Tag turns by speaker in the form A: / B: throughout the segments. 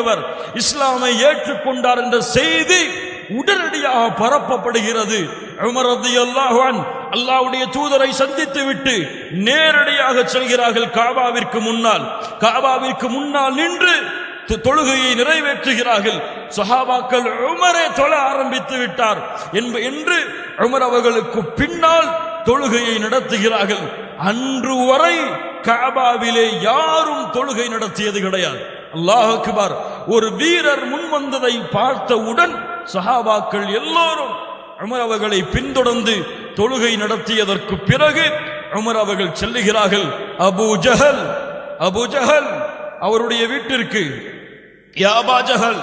A: கூடியவர் இஸ்லாமை ஏற்றுக்கொண்டார் என்ற செய்தி உடனடியாக பரப்பப்படுகிறது உமரது அல்லாவுடைய தூதரை சந்தித்து விட்டு நேரடியாக செல்கிறார்கள் காபாவிற்கு முன்னால் காபாவிற்கு முன்னால் நின்று தொழுகையை நிறைவேற்றுகிறார்கள் சஹாபாக்கள் உமரே தொழ ஆரம்பித்து விட்டார் என்ப என்று உமர் அவர்களுக்கு பின்னால் தொழுகையை நடத்துகிறார்கள் அன்று வரை காபாவிலே யாரும் தொழுகை நடத்தியது கிடையாது அல்லாஹுக்குபார் ஒரு வீரர் முன் வந்ததை பார்த்தவுடன் சஹாபாக்கள் எல்லோரும் அமர் அவர்களை பின்தொடர்ந்து தொழுகை நடத்தியதற்கு பிறகு அமர் அவர்கள் செல்லுகிறார்கள் அபு ஜஹல் அபு ஜஹல் அவருடைய வீட்டிற்கு யாபா ஜஹல்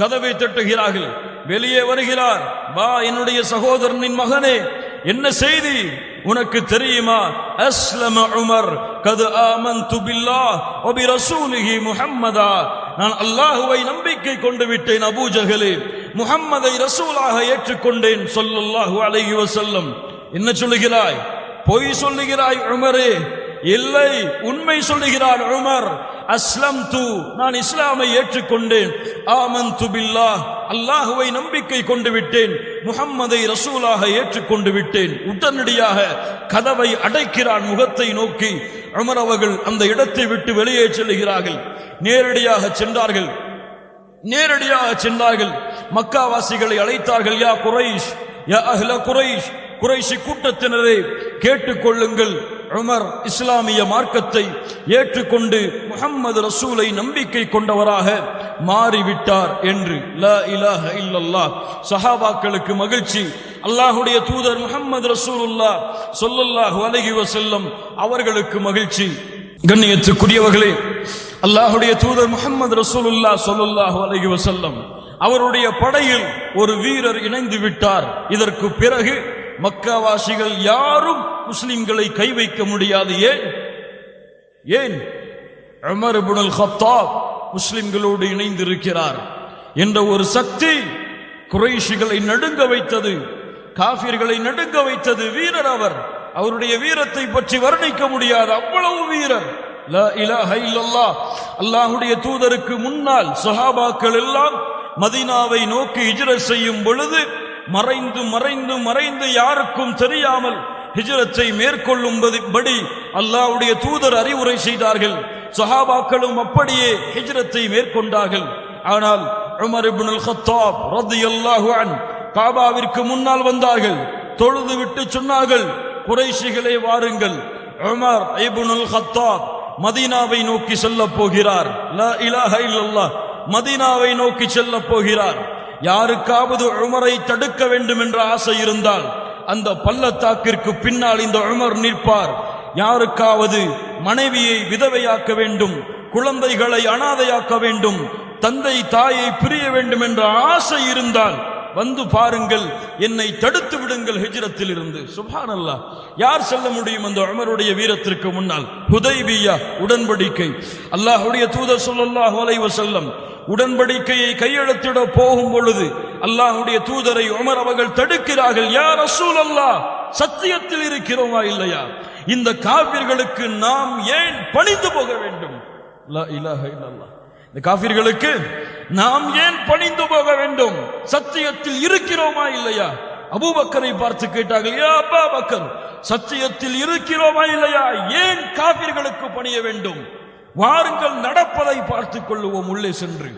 A: கதவை தட்டுகிறார்கள் வெளியே வருகிறார் வா என்னுடைய சகோதரனின் மகனே என்ன செய்தி உனக்கு தெரியுமா அஸ்லம உமர் கது ஆமந்து பில்லா ஒபி ரசூலிஹி முஹம்மதா நான் அல்லாஹுவை நம்பிக்கை கொண்டு விட்டேன் அபூஜகலே முகம்மதை ரசூலாக ஏற்றுக்கொண்டேன் சொல்லல்லாஹு அலைஹி வசல்லம் என்ன சொல்லுகிறாய் பொய் சொல்லுகிறாய் உமரே இல்லை உண்மை சொல்லுகிறார் உமர் அஸ்லம் தூ நான் இஸ்லாமை ஏற்றுக்கொண்டேன் ஆமன் பில்லா அல்லாஹுவை நம்பிக்கை கொண்டு விட்டேன் முகம்மதை ரசூலாக ஏற்றுக்கொண்டு விட்டேன் உடனடியாக கதவை அடைக்கிறான் முகத்தை நோக்கி அமர் அவர்கள் அந்த இடத்தை விட்டு வெளியே செல்கிறார்கள் நேரடியாக சென்றார்கள் நேரடியாக சென்றார்கள் மக்காவாசிகளை அழைத்தார்கள் யா குறைஷ் யா அஹ்ல குறைஷ் குறைஷி கூட்டத்தினரை கேட்டுக்கொள்ளுங்கள் உமர் இஸ்லாமிய மார்க்கத்தை ஏற்றுக்கொண்டு முகம்மது ரசூலை நம்பிக்கை கொண்டவராக மாறிவிட்டார் என்று லா இலாஹ இல்லல்லா சஹாபாக்களுக்கு மகிழ்ச்சி அல்லாஹுடைய தூதர் முகம்மது ரசூலுல்லா சொல்லல்லாஹு அலகி வசல்லம் அவர்களுக்கு மகிழ்ச்சி கண்ணியத்துக்குரியவர்களே அல்லாஹுடைய தூதர் முகம்மது ரசூலுல்லா சொல்லுல்லாஹ் அலகி வசல்லம் அவருடைய படையில் ஒரு வீரர் இணைந்து விட்டார் இதற்கு பிறகு மக்காவாசிகள் யாரும் முஸ்லிம்களை கை வைக்க முடியாது ஏன் ஏன் அமர் ஹத்தாப் முஸ்லிம்களோடு இணைந்திருக்கிறார் என்ற ஒரு சக்தி குறைஷிகளை நடுங்க வைத்தது காபிர்களை நடுங்க வைத்தது வீரர் அவர் அவருடைய வீரத்தை பற்றி வர்ணிக்க முடியாது அவ்வளவு வீரர் அல்லாஹுடைய தூதருக்கு முன்னால் சஹாபாக்கள் எல்லாம் மதினாவை நோக்கி இஜர செய்யும் பொழுது மறைந்து மறைந்து மறைந்து யாருக்கும் தெரியாமல் ஹிஜரத்தை படி அல்லாவுடைய தூதர் அறிவுரை செய்தார்கள் சஹாபாக்களும் அப்படியே ஹிஜரத்தை மேற்கொண்டார்கள் ஆனால் உமர் இப்னுல் ஹத்தாப் ரதி அல்லாஹுவான் காபாவிற்கு முன்னால் வந்தார்கள் தொழுது விட்டு சொன்னார்கள் குறைசிகளை வாருங்கள் உமர் ஐபுனுல் ஹத்தாப் மதீனாவை நோக்கி செல்ல போகிறார் மதீனாவை நோக்கி செல்ல போகிறார் யாருக்காவது உமரை தடுக்க வேண்டும் என்ற ஆசை இருந்தால் அந்த பள்ளத்தாக்கிற்கு பின்னால் இந்த உமர் நிற்பார் யாருக்காவது மனைவியை விதவையாக்க வேண்டும் குழந்தைகளை அனாதையாக்க வேண்டும் தந்தை தாயை பிரிய வேண்டும் என்ற ஆசை இருந்தால் வந்து பாருங்கள் என்னை தடுத்து விடுங்கள் ஹிஜ்ரத்தில் இருந்து சுபான் அல்லா யார் செல்ல முடியும் அந்த அமருடைய வீரத்திற்கு முன்னால் ஹுதைபியா உடன்படிக்கை அல்லாஹுடைய தூதர் சொல்லல்லாஹ் வலைவ செல்லம் உடன்படிக்கையை கையெழுத்திட போகும் பொழுது அல்லாஹுடைய தூதரை உமர் அவர்கள் தடுக்கிறார்கள் யார் அசூல் அல்லா சத்தியத்தில் இருக்கிறோமா இல்லையா இந்த காவிர்களுக்கு நாம் ஏன் பணிந்து போக வேண்டும் லா இலாஹ இல்லல்லாஹ் இந்த காபிர்களுக்கு நாம் ஏன் பணிந்து போக வேண்டும் சத்தியத்தில் இருக்கிறோமா இல்லையா அபூபக்கரை பார்த்து கேட்டார்கள் அப்பா சத்தியத்தில் இருக்கிறோமா இல்லையா ஏன் காபிர்களுக்கு பணிய வேண்டும் வாருங்கள் நடப்பதை பார்த்துக் கொள்ளுவோம் உள்ளே சென்று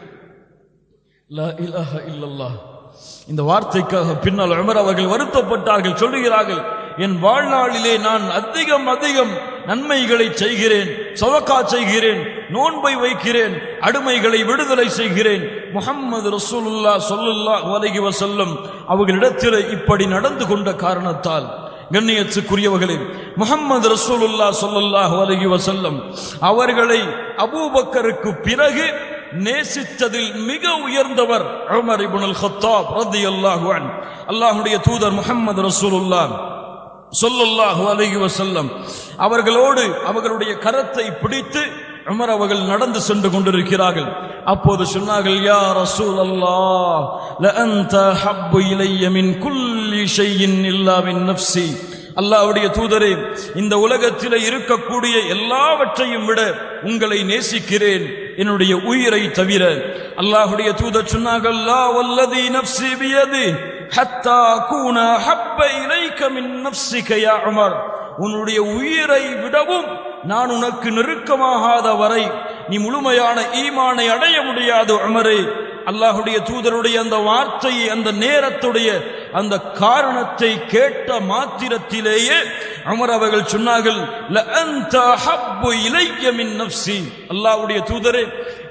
A: இந்த வார்த்தைக்காக பின்னால் அமர் அவர்கள் வருத்தப்பட்டார்கள் சொல்லுகிறார்கள் என் வாழ்நாளிலே நான் அதிகம் அதிகம் நன்மைகளை செய்கிறேன் சவக்கா செய்கிறேன் நோன்பை வைக்கிறேன் அடிமைகளை விடுதலை செய்கிறேன் முகம்மது ரசூலுல்லா சொல்லுல்லா வலகி வசல்லம் அவர்களிடத்தில் இப்படி நடந்து கொண்ட காரணத்தால் கண்ணியத்துக்குரியவர்களே முகம்மது ரசூலுல்லா சொல்லுல்லா வலகி வசல்லம் அவர்களை அபூபக்கருக்கு பிறகு நேசித்ததில் மிக உயர்ந்தவர் அமர் இபுனுல் ஹத்தாப் ரதி அல்லாஹுவான் அல்லாஹுடைய தூதர் முகம்மது ரசூலுல்லா சொல்லுல்லாஹு அலகி வசல்லம் அவர்களோடு அவர்களுடைய கரத்தை பிடித்து உமர் அவர்கள் நடந்து சென்று கொண்டிருக்கிறார்கள் அப்போது சொன்னார்கள் யா ரசூல் அல்லாஹ் லஅந்த ஹப்பு இலைய மின் குல்லி ஷையின் இல்லா மின் நஃப்சி அல்லாஹ்வுடைய தூதரே இந்த உலகத்தில் இருக்கக்கூடிய எல்லாவற்றையும் விட உங்களை நேசிக்கிறேன் என்னுடைய உயிரை தவிர அல்லாஹுடைய தூதர் சொன்னார்கள் லா வல்லதி நஃப்சி வியது ஹத்தா கூன ஹப்ப இலைக்க மின் நஃப்சிக உமர் உன்னுடைய உயிரை விடவும் நான் உனக்கு நெருக்கமாகாத வரை நீ முழுமையான ஈமானை அடைய முடியாது அமரே அல்லாஹுடைய தூதருடைய அந்த வார்த்தை அந்த நேரத்துடைய அந்த காரணத்தை கேட்ட மாத்திரத்திலேயே அமர் அவர்கள் சொன்னார்கள் தூதரே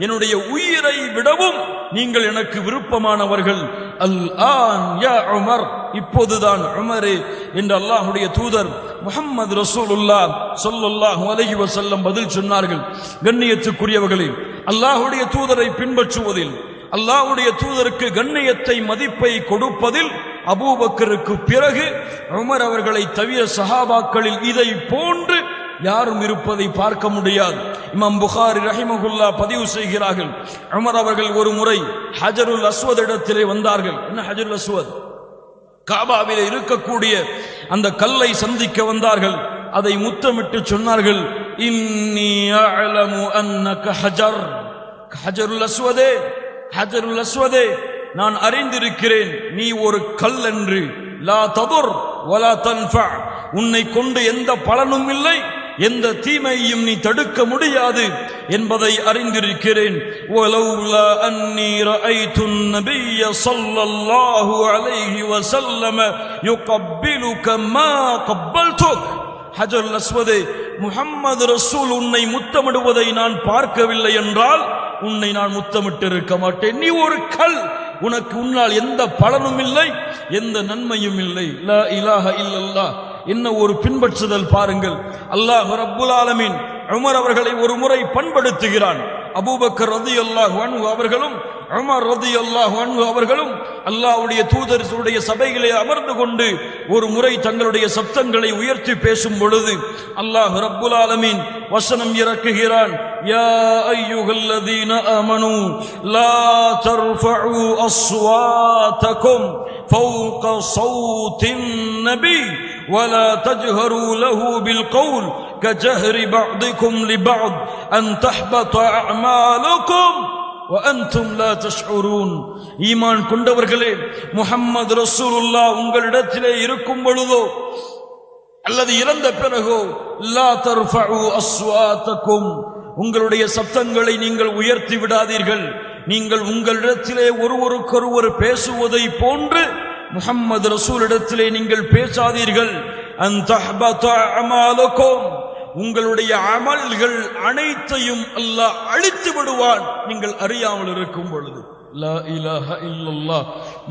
A: என்னுடைய உயிரை விடவும் நீங்கள் எனக்கு விருப்பமானவர்கள் அல் ஆன் யா உமர் இப்போதுதான் அமரே என்று அல்லாஹுடைய தூதர் முகம்மது ரசூலுல்லா சொல்லுல்லாஹ் அலஹி வசல்லம் பதில் சொன்னார்கள் கண்ணியத்துக்குரியவர்களே அல்லாஹுடைய தூதரை பின்பற்றுவதில் அல்லாஹுடைய தூதருக்கு கண்ணியத்தை மதிப்பை கொடுப்பதில் அபூபக்கருக்கு பிறகு உமர் அவர்களை தவிர சஹாபாக்களில் இதை போன்று யாரும் இருப்பதை பார்க்க முடியாது இமாம் புகாரி ரஹிமகுல்லா பதிவு செய்கிறார்கள் உமர் அவர்கள் ஒரு முறை ஹஜருல் அஸ்வத் இடத்திலே வந்தார்கள் என்ன ஹஜருல் அஸ்வத் காபாவில் இருக்கக்கூடிய அந்த கல்லை சந்திக்க வந்தார்கள் அதை முத்தமிட்டு சொன்னார்கள் நான் அறிந்திருக்கிறேன் நீ ஒரு கல் என்று உன்னை கொண்டு எந்த பலனும் இல்லை எந்த தீமையும் நீ தடுக்க முடியாது என்பதை அறிந்திருக்கிறேன் ولولا முஹம்மது ரசூல் உன்னை முத்தமிடுவதை நான் பார்க்கவில்லை என்றால் உன்னை நான் முத்தமிட்டு இருக்க மாட்டேன் நீ ஒரு கல் உனக்கு உன்னால் எந்த பலனும் இல்லை எந்த நன்மையும் இல்லை லா இல்லல்லா என்ன ஒரு பின்பற்றுதல் பாருங்கள் அல்லாஹ் அப்புல் ஆலமின் உமர் அவர்களை ஒரு முறை பண்படுத்துகிறான் அபூபக்கர் ரதி அல்லாஹ் அவர்களும் அமர் ரதி அல்லாஹ் அவர்களும் அல்லாவுடைய தூதருடைய சபைகளை அமர்ந்து கொண்டு ஒரு முறை தங்களுடைய சப்தங்களை உயர்த்தி பேசும் பொழுது அல்லாஹ் ரப்புல் ஆலமீன் வசனம் இறக்குகிறான் யா أيها الذين آمنوا لا ترفعوا أصواتكم فوق صوت ولا تجهروا له بالقول كجهر بعضكم لبعض أن تحبط أعمالكم وأنتم لا تشعرون ஈமான் கொண்டவர்களே முஹம்மது ரசூலுல்லா உங்களிடத்திலே இருக்கும் பொழுதோ அல்லது இறந்த பிறகோ லா தர்ஃபஉ அஸ்வாத்தக்கும் உங்களுடைய சப்தங்களை நீங்கள் உயர்த்தி விடாதீர்கள் நீங்கள் உங்களிடத்திலே ஒருவருக்கொருவர் பேசுவதை போன்று முகம்மது ரசூல் இடத்திலே நீங்கள் பேசாதீர்கள் உங்களுடைய அமல்கள் அனைத்தையும் அல்லாஹ் அழித்து விடுவான் நீங்கள் அறியாமல் இருக்கும் பொழுது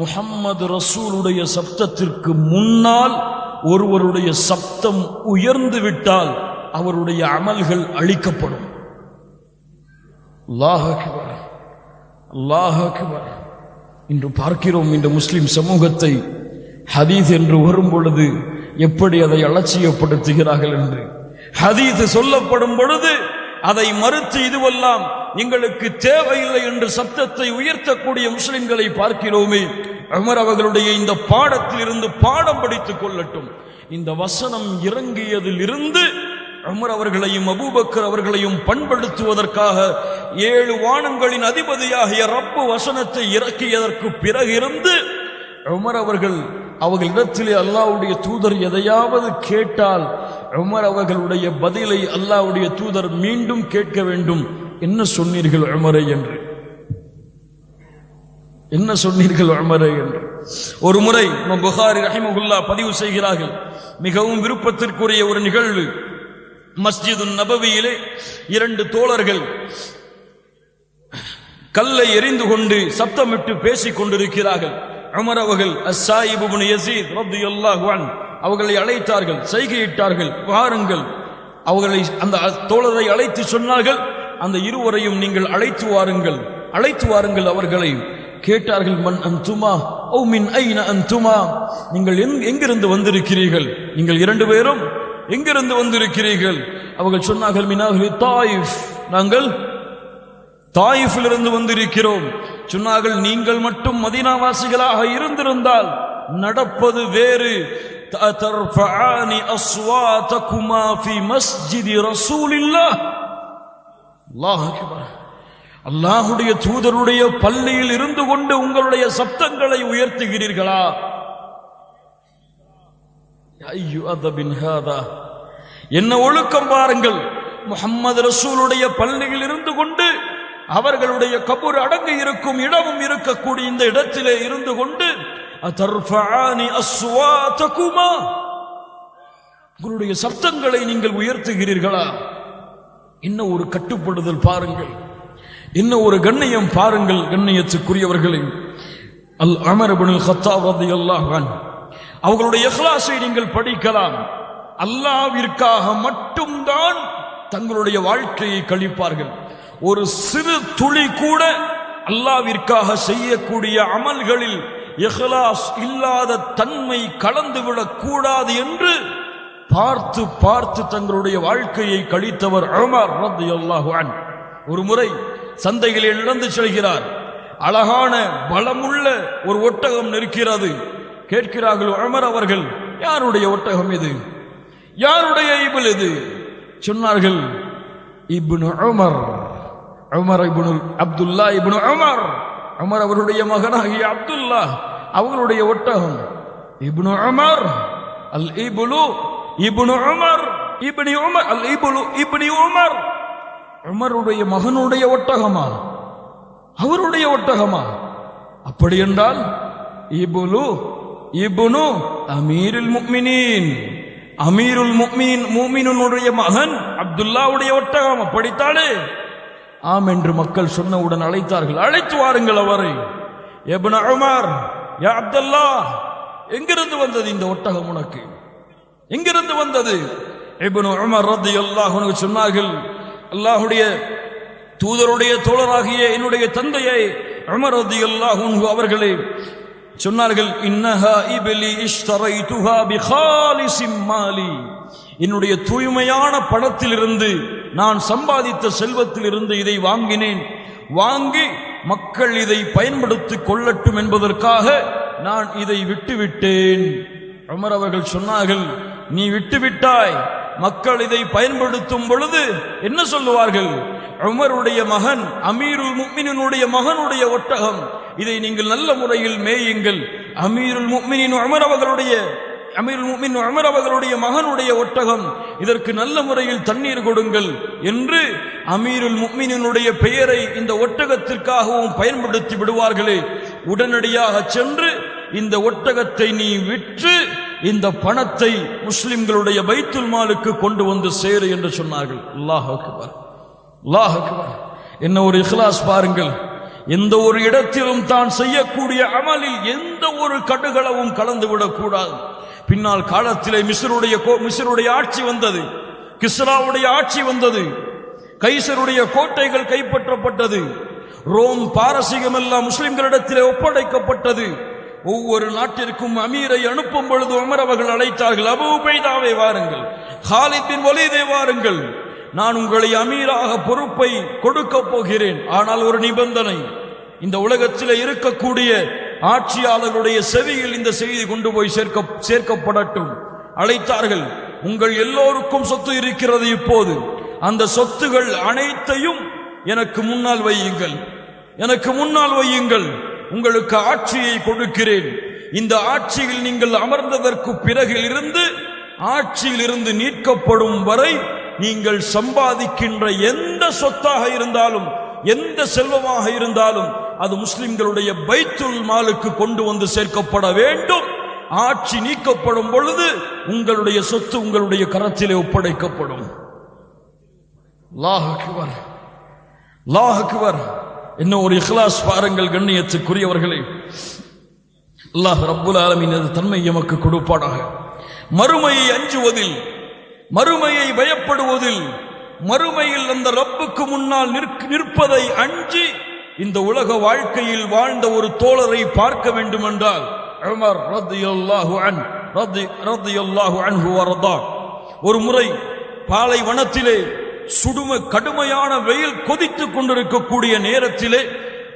A: முகம்மது ரசூலுடைய சப்தத்திற்கு முன்னால் ஒருவருடைய சப்தம் உயர்ந்து விட்டால் அவருடைய அமல்கள் அழிக்கப்படும் அல்லாஹுக்கு வர இன்று பார்க்கிறோம் இந்த முஸ்லிம் சமூகத்தை ஹதீஸ் என்று வரும் பொழுது எப்படி அதை அலட்சியப்படுத்துகிறார்கள் என்று ஹதீஸ் சொல்லப்படும் பொழுது அதை மறுத்து இதுவெல்லாம் எங்களுக்கு தேவையில்லை என்று சத்தத்தை உயர்த்தக்கூடிய முஸ்லிம்களை பார்க்கிறோமே அமர் அவர்களுடைய இந்த பாடத்தில் இருந்து பாடம் படித்துக் கொள்ளட்டும் இந்த வசனம் இறங்கியதில் இருந்து உமர் அவர்களையும் அபூபக்கர் அவர்களையும் பண்படுத்துவதற்காக ஏழு வானங்களின் அதிபதியாகிய ரப்பு வசனத்தை இறக்கியதற்கு பிறகிருந்து உமர் அவர்கள் அவர்களிடத்திலே அல்லாவுடைய தூதர் எதையாவது கேட்டால் உமர் அவர்களுடைய பதிலை அல்லாவுடைய தூதர் மீண்டும் கேட்க வேண்டும் என்ன சொன்னீர்கள் உமரை என்று என்ன சொன்னீர்கள் உமரை என்று ஒரு முறை புகாரி ரஹிமகுல்லா பதிவு செய்கிறார்கள் மிகவும் விருப்பத்திற்குரிய ஒரு நிகழ்வு மஸ்ஜிது நபவியிலே இரண்டு தோழர்கள் கல்லை எரிந்து கொண்டு சப்தமிட்டு பேசிக் கொண்டிருக்கிறார்கள் அமர் அவர்கள் அஸ்ஸாயிபு யசீத் அவர்களை அழைத்தார்கள் சைகையிட்டார்கள் வாருங்கள் அவர்களை அந்த தோழரை அழைத்து சொன்னார்கள் அந்த இருவரையும் நீங்கள் அழைத்து வாருங்கள் அழைத்து வாருங்கள் அவர்களை கேட்டார்கள் மண் துமா ஓ மின் ஐன துமா நீங்கள் எங்கிருந்து வந்திருக்கிறீர்கள் நீங்கள் இரண்டு பேரும் எங்கிருந்து வந்திருக்கிறீர்கள் அவர்கள் சொன்னார்கள் மினாகவே தாயிஃப் நாங்கள் தாயிஃபிலிருந்து வந்திருக்கிறோம் சொன்னார்கள் நீங்கள் மட்டும் மதினாவாசிகளாக இருந்திருந்தால் நடப்பது வேறு அல்லாஹுடைய தூதருடைய பள்ளியில் இருந்து கொண்டு உங்களுடைய சப்தங்களை உயர்த்துகிறீர்களா என்ன ஒழுக்கம் பாருங்கள் முகம்மது ரசூலுடைய பள்ளியில் இருந்து கொண்டு அவர்களுடைய கபூர் அடங்கு இருக்கும் இடமும் இருக்கக்கூடிய இந்த இடத்திலே இருந்து கொண்டு உங்களுடைய சப்தங்களை நீங்கள் உயர்த்துகிறீர்களா என்ன ஒரு கட்டுப்படுதல் பாருங்கள் என்ன ஒரு கண்ணியம் பாருங்கள் கண்ணியத்துக்குரியவர்களின் அல் அமர் அபுல் ஹத்தாவதி அல்லாஹான் அவர்களுடைய இஹ்லாஸை நீங்கள் படிக்கலாம் அல்லாவிற்காக மட்டும்தான் தங்களுடைய வாழ்க்கையை கழிப்பார்கள் ஒரு சிறு துளி கூட அல்லாவிற்காக செய்யக்கூடிய அமல்களில் எஹ்லாஸ் இல்லாத தன்மை கலந்துவிடக் கூடாது என்று பார்த்து பார்த்து தங்களுடைய வாழ்க்கையை கழித்தவர் அமர் ஒரு முறை சந்தைகளில் நடந்து செல்கிறார் அழகான பலமுள்ள ஒரு ஒட்டகம் நிற்கிறது கேட்கிறார்கள் அமர் அவர்கள் யாருடைய ஒட்டகம் இது யாருடைய இபில் இது சொன்னார்கள் இபுனு அமர் அமர் இப்னு அப்துல்லா இபுனு அமர் அமர் அவருடைய மகனாகிய அப்துல்லா அவங்களுடைய ஒட்டகம் இப்னு அமர் அல் இபுலு ibn Amr ibn Umar al இபுலு இப்னி உமர் உமருடைய மகனுடைய ஒட்டகமா அவருடைய ஒட்டகமா அப்படி என்றால் இபுலு இப்னு அமீருல் முக்மினின் அமீருல் முக்மின் மூமினுடைய மகன் அப்துல்லாவுடைய ஒட்டகம் அப்படித்தானே ஆம் என்று மக்கள் சொன்னவுடன் அழைத்தார்கள் அழைத்து வாருங்கள் அவரை எபுன உமார் யா அப்துல்லா எங்கிருந்து வந்தது இந்த ஒட்டகம் உனக்கு எங்கிருந்து வந்தது இபுனு உமர் அல்லாஹ் உனக்கு சொன்னார்கள் அல்லாஹுடைய தூதருடைய தோழராகிய என்னுடைய தந்தையை அமர் ரத்தி அல்லாஹ் அவர்களே சொன்னார்கள் இன்னஹா இபிலி இஷ்தரை துஹா பிஹாலி சிம்மாலி என்னுடைய தூய்மையான பணத்திலிருந்து நான் சம்பாதித்த செல்வத்திலிருந்து இதை வாங்கினேன் வாங்கி மக்கள் இதை பயன்படுத்தி கொள்ளட்டும் என்பதற்காக நான் இதை விட்டுவிட்டேன் அமர் அவர்கள் சொன்னார்கள் நீ விட்டுவிட்டாய் மக்கள் இதை பயன்படுத்தும் பொழுது என்ன சொல்லுவார்கள் உமருடைய மகன் அமீருல் முக்மினுடைய மகனுடைய ஒட்டகம் இதை நீங்கள் நல்ல முறையில் மேயுங்கள் அமீருல் முக்மினின் உமர் அவர்களுடைய அமீர் முக்மின் உமர் அவர்களுடைய மகனுடைய ஒட்டகம் இதற்கு நல்ல முறையில் தண்ணீர் கொடுங்கள் என்று அமீருல் முக்மினுடைய பெயரை இந்த ஒட்டகத்திற்காகவும் பயன்படுத்தி விடுவார்களே உடனடியாக சென்று இந்த ஒட்டகத்தை நீ விற்று இந்த பணத்தை முஸ்லிம்களுடைய பைத்துல் மாலுக்கு கொண்டு வந்து சேரு என்று சொன்னார்கள் அல்லாஹ் அக்பர் என்ன ஒரு இஹ்லாஸ் பாருங்கள் எந்த ஒரு இடத்திலும் தான் செய்யக்கூடிய அமலில் எந்த ஒரு கடுகளவும் கூடாது பின்னால் காலத்திலே மிசருடைய மிசருடைய ஆட்சி வந்தது கிஸ்ராவுடைய ஆட்சி வந்தது கைசருடைய கோட்டைகள் கைப்பற்றப்பட்டது ரோம் பாரசீகம் எல்லாம் முஸ்லிம்களிடத்திலே ஒப்படைக்கப்பட்டது ஒவ்வொரு நாட்டிற்கும் அமீரை அனுப்பும் பொழுது உமர் அவர்கள் அழைத்தார்கள் அபு வாருங்கள் ஹாலித்தின் ஒலிதை வாருங்கள் நான் உங்களை அமீராக பொறுப்பை கொடுக்க போகிறேன் ஆனால் ஒரு நிபந்தனை இந்த உலகத்தில் இருக்கக்கூடிய ஆட்சியாளர்களுடைய செவியில் இந்த செய்தி கொண்டு போய் சேர்க்க சேர்க்கப்படட்டும் அழைத்தார்கள் உங்கள் எல்லோருக்கும் சொத்து இருக்கிறது இப்போது அந்த சொத்துகள் அனைத்தையும் எனக்கு முன்னால் வையுங்கள் எனக்கு முன்னால் வையுங்கள் உங்களுக்கு ஆட்சியை கொடுக்கிறேன் இந்த ஆட்சியில் நீங்கள் அமர்ந்ததற்கு ஆட்சியில் இருந்து நீட்கப்படும் வரை நீங்கள் சம்பாதிக்கின்ற எந்த சொத்தாக இருந்தாலும் எந்த செல்வமாக இருந்தாலும் அது முஸ்லிம்களுடைய பைத்துல் மாலுக்கு கொண்டு வந்து சேர்க்கப்பட வேண்டும் ஆட்சி நீக்கப்படும் பொழுது உங்களுடைய சொத்து உங்களுடைய கரத்திலே ஒப்படைக்கப்படும் லாஹுக்கு வர லாஹுக்கு வர இன்னும் ஒரு இஹ்லாஸ் பாருங்கள் கண்ணியத்துக்குரியவர்களே அல்லாஹ் ரப்புல் ஆலமின் தன்மை எமக்கு கொடுப்பாடாக மறுமையை அஞ்சுவதில் மறுமையை பயப்படுவதில் மறுமையில் அந்த ரப்புக்கு முன்னால் நிற்பதை அஞ்சி இந்த உலக வாழ்க்கையில் வாழ்ந்த ஒரு தோழரை பார்க்க வேண்டும் என்றால் ஒரு முறை பாலைவனத்திலே சுடும கடுமையான வெயில் கொதித்துக் கொண்டிருக்கக்கூடிய நேரத்திலே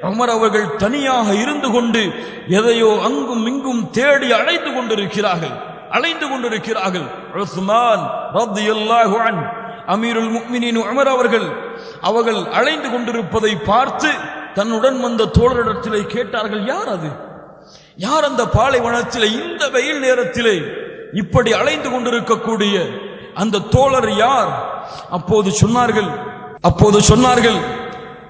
A: அமர் அவர்கள் தனியாக இருந்து கொண்டு எதையோ அங்கும் இங்கும் தேடி அழைத்து கொண்டிருக்கிறார்கள் அலைந்து கொண்டிருக்கிறார்கள் அமீருல் முக்மினின் அமர் அவர்கள் அவர்கள் அலைந்து கொண்டிருப்பதை பார்த்து தன்னுடன் வந்த தோழரிடத்திலே கேட்டார்கள் யார் அது யார் அந்த பாலைவனத்திலே இந்த வெயில் நேரத்திலே இப்படி அலைந்து கொண்டிருக்கக்கூடிய அந்த தோழர் யார் அப்போது சொன்னார்கள் அப்போது சொன்னார்கள்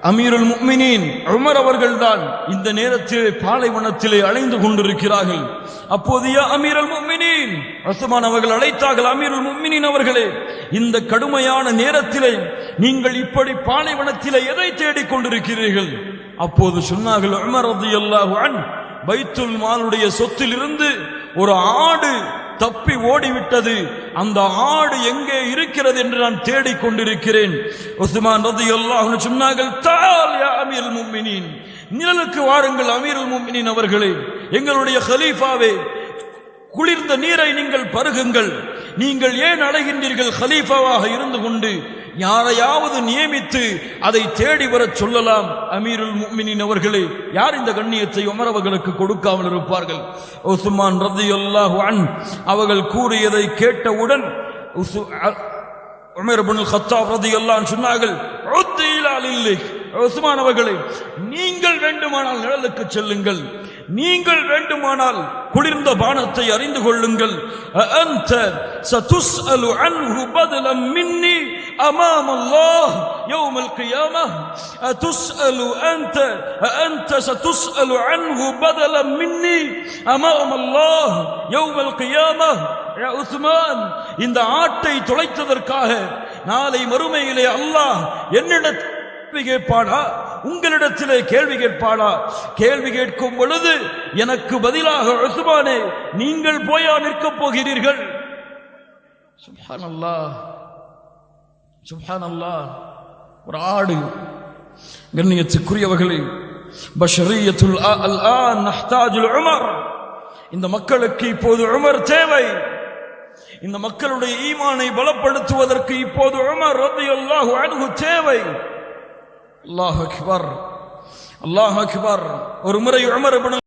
A: அமீருல் முக்மினின் உமர் அவர்கள்தான் இந்த நேரத்திலே பாலைவனத்திலே அலைந்து கொண்டிருக்கிறார்கள் அப்போது அமீரல் முக்மினின் ரசமான் அவர்கள் அழைத்தார்கள் அமீருல் முக்மினின் அவர்களே இந்த கடுமையான நேரத்திலே நீங்கள் இப்படி பாலைவனத்திலே எதை தேடிக் கொண்டிருக்கிறீர்கள் அப்போது சொன்னார்கள் உமர் அல்லாஹ் பைத்துல் மாலுடைய சொத்திலிருந்து ஒரு ஆடு தப்பி ஓடிவிட்டது அந்த ஆடு எங்கே இருக்கிறது என்று நான் தேடிக்கொண்டிருக்கிறேன் உஸ்மான் ரதி அல்லாஹ் சொன்னார்கள் தால் அமீர் மும்மினின் நிழலுக்கு வாருங்கள் அமீர் மும்மினின் அவர்களே எங்களுடைய ஹலீஃபாவே குளிர்ந்த நீரை நீங்கள் பருகுங்கள் நீங்கள் ஏன் அடைகின்றீர்கள் ஹலீஃபாவாக இருந்து கொண்டு யாரையாவது நியமித்து அதை தேடி வர சொல்லலாம் அமீருல் முக்மினின் அவர்களே யார் இந்த கண்ணியத்தை உமரவர்களுக்கு கொடுக்காமல் இருப்பார்கள் ஒசுமான் ரதி அல்லாஹு அன் அவர்கள் கூறியதை கேட்டவுடன் ரதி சொன்னார்கள் அவர்களே நீங்கள் வேண்டுமானால் நிழலுக்கு செல்லுங்கள் நீங்கள் வேண்டுமானால் குளிர்ந்த பானத்தை அறிந்து கொள்ளுங்கள் امام الله يوم القيامه اتسال انت انت ستسال عنه بدلا مني امام الله يوم القيامه உஸ்மான் இந்த ஆட்டை துளைத்ததற்காக நாளை மறுமையிலே அல்லாஹ் என்னிடத்தில் கேள்வி கேட்பாடா உங்களிடத்திலே கேள்வி கேட்பாடா கேள்வி கேட்கும் பொழுது எனக்கு பதிலாக உஸ்மானே நீங்கள் போயா நிற்கப் போகிறீர்கள் சுபான் அல்லாஹ் சுஹான் அல்லா ஒரு ஆடு கண்ணியத்துக்குரியவர்களே பஷரியத்துல் அல் ஆ நஹ்தாஜுல் உமர் இந்த மக்களுக்கு இப்போது உமர் தேவை இந்த மக்களுடைய ஈமானை பலப்படுத்துவதற்கு இப்போது உமர் ரத்தியல்லாஹு அன்ஹு தேவை அல்லாஹ் அக்பர் அல்லாஹ் அக்பர் ஒரு முறை உமர்